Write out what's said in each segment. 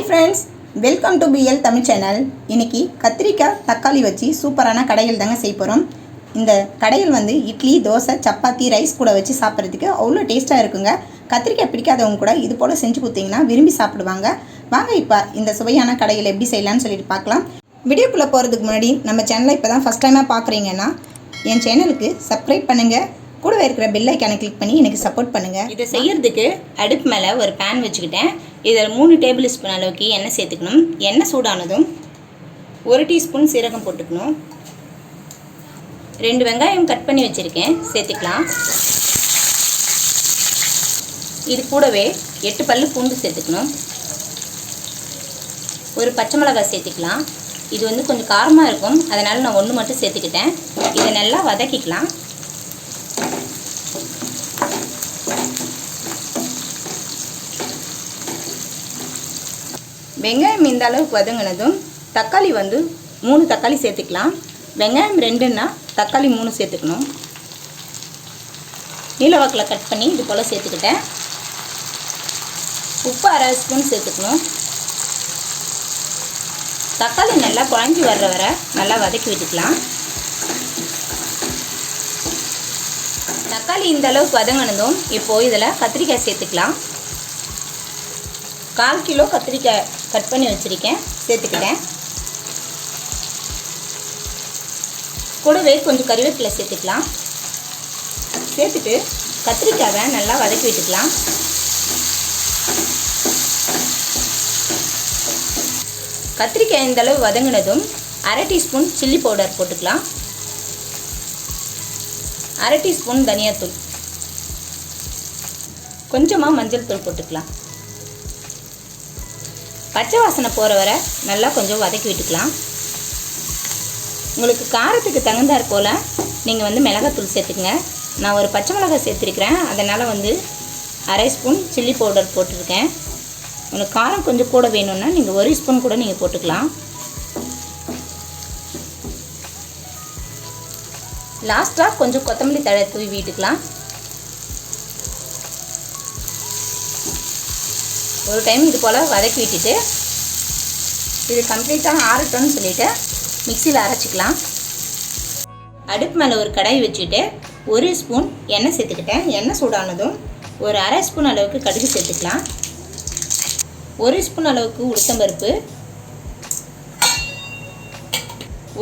Hi friends welcome to PL Tamil channel இன்றைக்கி கத்திரிக்காய் தக்காளி வச்சு சூப்பரான கடையில் தாங்க செய்ய போகிறோம் இந்த கடையில் வந்து இட்லி தோசை சப்பாத்தி ரைஸ் கூட வச்சு சாப்பிட்றதுக்கு அவ்வளோ டேஸ்ட்டாக இருக்குங்க. கத்திரிக்காய் பிடிக்காதவங்க கூட இது போல் செஞ்சு கொடுத்தீங்கன்னா விரும்பி சாப்பிடுவாங்க. வாங்க இப்போ இந்த சுவையான கடையில் எப்படி செய்யலாம்னு சொல்லிட்டு பார்க்கலாம். வீடியோக்குள்ளே போகிறதுக்கு முன்னாடி நம்ம சேனலை இப்போ தான் ஃபஸ்ட் டைமாக பார்க்குறீங்கன்னா என் சேனலுக்கு சப்ஸ்கிரைப் பண்ணுங்கள் கூடவே இருக்கிற பெல் ஐக்கானை கிளிக் பண்ணி எனக்கு சப்போர்ட் பண்ணுங்கள் இதை செய்யறதுக்கு அடுப்பு மேலே ஒரு பேன் வச்சுக்கிட்டேன். இதில் மூணு டேபிள் ஸ்பூன் அளவுக்கு எண்ணெய் சேர்த்துக்கணும். எண்ணெய் சூடானதும் ஒரு டீஸ்பூன் சீரகம் போட்டுக்கணும். ரெண்டு வெங்காயம் கட் பண்ணி வச்சுருக்கேன். சேர்த்துக்கலாம். இது கூடவே எட்டு பல்லு பூண்டு சேர்த்துக்கணும். ஒரு பச்சை மிளகாய் சேர்த்துக்கலாம். இது வந்து கொஞ்சம் காரமாக இருக்கும். அதனால் நான் ஒன்று மட்டும் சேர்த்துக்கிட்டேன். இதை நல்லா வதக்கிக்கலாம். வெங்காயம் இந்த அளவுக்கு வதங்கினதும் தக்காளி வந்து மூணு தக்காளி சேர்த்துக்கலாம். வெங்காயம் ரெண்டுன்னா தக்காளி மூணு சேர்த்துக்கணும். நீலவாக்கில் கட் பண்ணி இது போல் சேர்த்துக்கிட்டேன். உப்பு அரை ஸ்பூன் சேர்த்துக்கணும். தக்காளி நல்லா குழஞ்சி வர்ற வர நல்லா வதக்கி விட்டுக்கலாம். தக்காளி இந்த அளவுக்கு வதங்கினதும் இப்போது இதில் கத்திரிக்காய் சேர்த்துக்கலாம். கால் கிலோ கத்திரிக்காய் கட் பண்ணி வச்சுருக்கேன் சேர்த்துக்கிட்டேன். கூடவே கொஞ்சம் கருவேப்பிலை சேர்த்துக்கலாம். சேர்த்துட்டு கத்திரிக்காவை நல்லா வதக்கி விட்டுக்கலாம். கத்திரிக்காய் இந்தளவு வதங்கினதும் அரை டீஸ்பூன் சில்லி பவுடர் போட்டுக்கலாம். அரை டீஸ்பூன் தனியாத்தூள். கொஞ்சமாக மஞ்சள் தூள் போட்டுக்கலாம். பச்சை வாசனை போகிற வரை நல்லா கொஞ்சம் வதக்கி விட்டுக்கலாம். உங்களுக்கு காரத்துக்கு தகுந்தாற் போல் நீங்கள் வந்து மிளகாத்தூள் சேர்த்துக்குங்க. நான் ஒரு பச்சை மிளகாய் சேர்த்துருக்கிறேன். அதனால் வந்து அரை ஸ்பூன் சில்லி பவுடர் போட்டிருக்கேன். உங்களுக்கு காரம் கொஞ்சம் கூட வேணும்னா நீங்கள் ஒரு ஸ்பூன் கூட நீங்கள் போட்டுக்கலாம். லாஸ்ட்டாக கொஞ்சம் கொத்தமல்லி தழை தூவி விட்டுக்கலாம். ஒரு டைம் இது போல் வதக்கி விட்டுட்டு இது கம்ப்ளீட்டாக ஆறட்டும்னு சொல்லிவிட்டு மிக்சியில் அரைச்சிக்கலாம். அடுப்பு மேலே ஒரு கடாய் வச்சுட்டு ஒரு ஸ்பூன் எண்ணெய் சேர்த்துக்கிட்டேன். எண்ணெய் சூடானதும் ஒரு அரை ஸ்பூன் அளவுக்கு கடுகு சேர்த்துக்கலாம். ஒரு ஸ்பூன் அளவுக்கு உளுத்தம்பருப்பு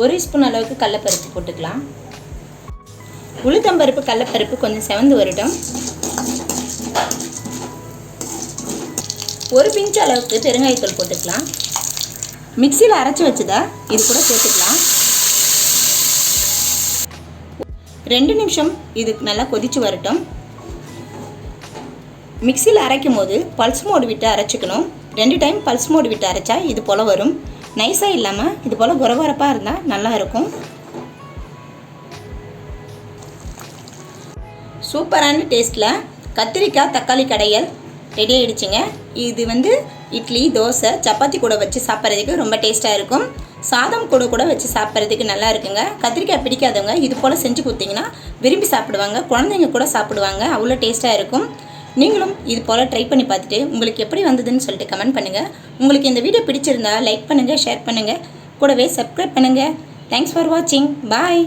ஒரு ஸ்பூன் அளவுக்கு கடலப்பருப்பு போட்டுக்கலாம். உளுத்தம்பருப்பு கடலப்பருப்பு கொஞ்சம் செவந்து வரட்டும். ஒரு பிஞ்ச் அளவுக்கு பெருங்காயத்தூள் போட்டுக்கலாம். மிக்சியில் அரைச்சி வச்சதா இது கூட சேர்த்துக்கலாம். ரெண்டு நிமிஷம் இது நல்லா கொதிச்சு வரட்டும். மிக்சியில் அரைக்கும் போது பல்ஸ் மோடு விட்டு அரைச்சிக்கணும். ரெண்டு டைம் பல்ஸ் மோடு விட்டு அரைச்சா இது போல் வரும். நைஸாக இல்லாமல் இது போல் குறகுறப்பாக இருந்தால் நல்லா இருக்கும். சூப்பரான டேஸ்ட்டில் கத்திரிக்காய் தக்காளி கடையல் ரெடி ஆகிடுச்சிங்க இது வந்து இட்லி தோசை சப்பாத்தி கூட வச்சு சாப்பிட்றதுக்கு ரொம்ப டேஸ்ட்டாக இருக்கும். சாதம் கூட கூட வச்சு சாப்பிட்றதுக்கு நல்லா இருக்குங்க. கத்திரிக்காய் பிடிக்காதவங்க இது போல் செஞ்சு கொடுத்தீங்கன்னா விரும்பி சாப்பிடுவாங்க. குழந்தைங்க கூட சாப்பிடுவாங்க. அவ்வளோ டேஸ்ட்டாக இருக்கும். நீங்களும் இது போல் ட்ரை பண்ணி பார்த்துட்டு உங்களுக்கு எப்படி வந்ததுன்னு சொல்லிட்டு கமெண்ட் பண்ணுங்கள் உங்களுக்கு இந்த வீடியோ பிடிச்சிருந்தா லைக் பண்ணுங்கள் ஷேர் பண்ணுங்கள் கூடவே சப்ஸ்கிரைப் பண்ணுங்கள் தேங்க்ஸ் ஃபார் வாட்சிங் பாய்